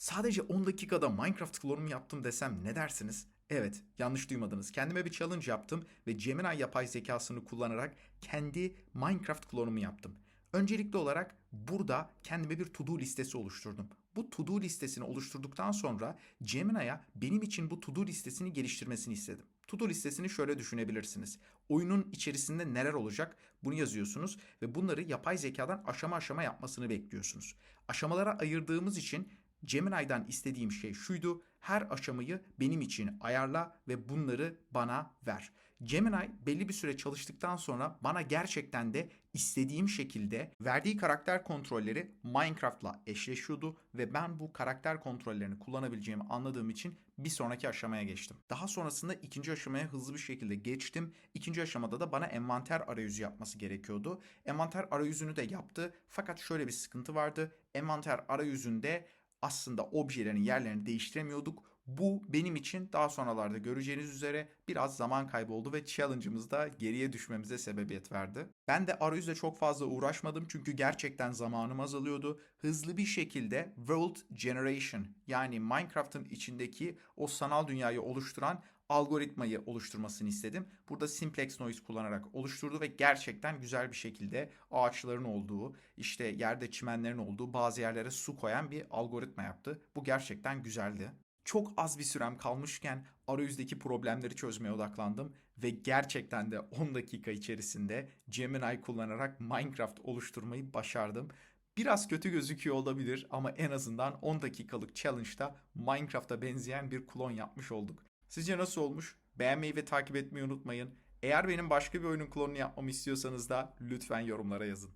Sadece 10 dakikada Minecraft klonumu yaptım desem ne dersiniz? Evet, yanlış duymadınız. Kendime bir challenge yaptım ve Gemini yapay zekasını kullanarak kendi Minecraft klonumu yaptım. Öncelikli olarak burada kendime bir to-do listesi oluşturdum. Bu to-do listesini oluşturduktan sonra Gemini'ye benim için bu to-do listesini geliştirmesini istedim. To-do listesini şöyle düşünebilirsiniz. Oyunun içerisinde neler olacak bunu yazıyorsunuz ve bunları yapay zekadan aşama aşama yapmasını bekliyorsunuz. Aşamalara ayırdığımız için Gemini'den istediğim şey şuydu. Her aşamayı benim için ayarla ve bunları bana ver. Gemini belli bir süre çalıştıktan sonra bana gerçekten de istediğim şekilde verdiği karakter kontrolleri Minecraft'la eşleşiyordu ve ben bu karakter kontrollerini kullanabileceğimi anladığım için bir sonraki aşamaya geçtim. Daha sonrasında ikinci aşamaya hızlı bir şekilde geçtim. İkinci aşamada da bana envanter arayüzü yapması gerekiyordu. Envanter arayüzünü de yaptı fakat şöyle bir sıkıntı vardı. Envanter arayüzünde aslında objelerin yerlerini değiştiremiyorduk. Bu benim için daha sonralarda göreceğiniz üzere biraz zaman kaybı oldu ve challenge'ımızda geriye düşmemize sebebiyet verdi. Ben de arayüzle çok fazla uğraşmadım çünkü gerçekten zamanım azalıyordu. Hızlı bir şekilde World Generation yani Minecraft'ın içindeki o sanal dünyayı oluşturan algoritmayı oluşturmasını istedim. Burada simplex noise kullanarak oluşturdu ve gerçekten güzel bir şekilde ağaçların olduğu, işte yerde çimenlerin olduğu bazı yerlere su koyan bir algoritma yaptı. Bu gerçekten güzeldi. Çok az bir sürem kalmışken arayüzdeki problemleri çözmeye odaklandım ve gerçekten de 10 dakika içerisinde Gemini kullanarak Minecraft oluşturmayı başardım. Biraz kötü gözüküyor olabilir ama en azından 10 dakikalık challenge'da Minecraft'a benzeyen bir klon yapmış olduk. Sizce nasıl olmuş? Beğenmeyi ve takip etmeyi unutmayın. Eğer benim başka bir oyunun klonunu yapmamı istiyorsanız da lütfen yorumlara yazın.